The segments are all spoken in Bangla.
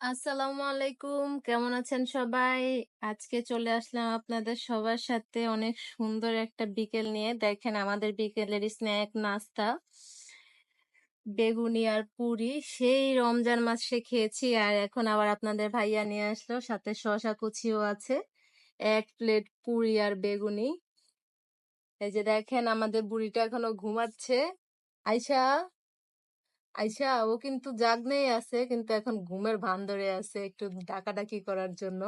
আসসালামু আলাইকুম। কেমন আছেন সবাই? আজকে চলে আসলাম আপনাদের সবার সাথে অনেক সুন্দর একটা বিকেল নিয়ে। দেখেন আমাদের বিকেলের স্ন্যাক, নাস্তা, বেগুনি আর পুরি, সেই রমজান মাসে খেয়েছি। আর এখন আবার আপনাদের ভাইয়া নিয়ে আসলো, সাথে শসা কুচিও আছে, এক প্লেট পুরি আর বেগুনি। এই যে দেখেন আমাদের বুড়িটা এখনও ঘুমাচ্ছে। আয়শা! আয়শা ও কিন্তু জাগনেই আছে, কিন্তু এখন ঘুমের ভান ধরে আছে একটু ডাকাডাকি করার জন্য।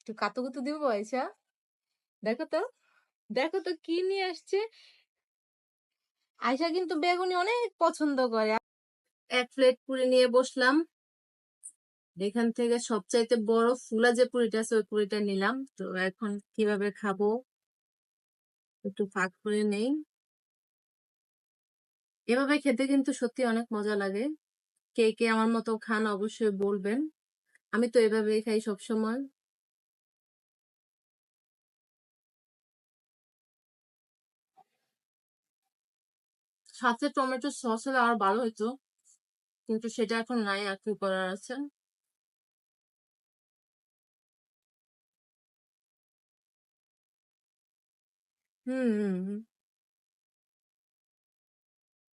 একটু কাতুকুতু দিব আয়শা দেখো তো দেখো তো কি নিয়ে আসছে। আয়শা কিন্তু বেগুনি অনেক পছন্দ করে। এক প্লেট পুরি নিয়ে বসলাম। এখান থেকে সবচাইতে বড় ফুলা যে পুরিটা আছে, ওই পুরিটা নিলাম। তো এখন কীভাবে খাব? একটু ফাঁক করে নেই। এভাবে খেতে কিন্তু সত্যি অনেক মজা লাগে। কে কে আমার মতো খান অবশ্যই বলবেন। আমি তো এভাবেই খাই সবসময়। সাথে টমেটো সস হলে আর ভালো হতো কিন্তু সেটা এখন নাই, আর কি করার আছে? হুম হুম।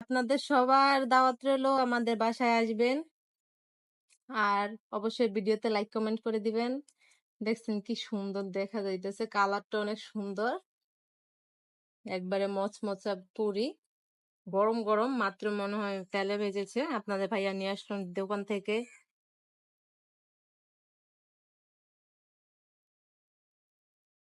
আপনাদের সবার দাওয়াত রইল, আমাদের বাসায় আসবেন। আর অবশ্যই ভিডিওতে লাইক কমেন্ট করে দিবেন। দেখছেন কি সুন্দর দেখা যাইতেছে কালারটা অনেক সুন্দর। একবারে মচমচা পুরি। গরম গরম, মাত্র মনে হয় তেলে ভেজেছে। আপনাদের ভাইয়া নিয়ে আসলেন দোকান থেকে।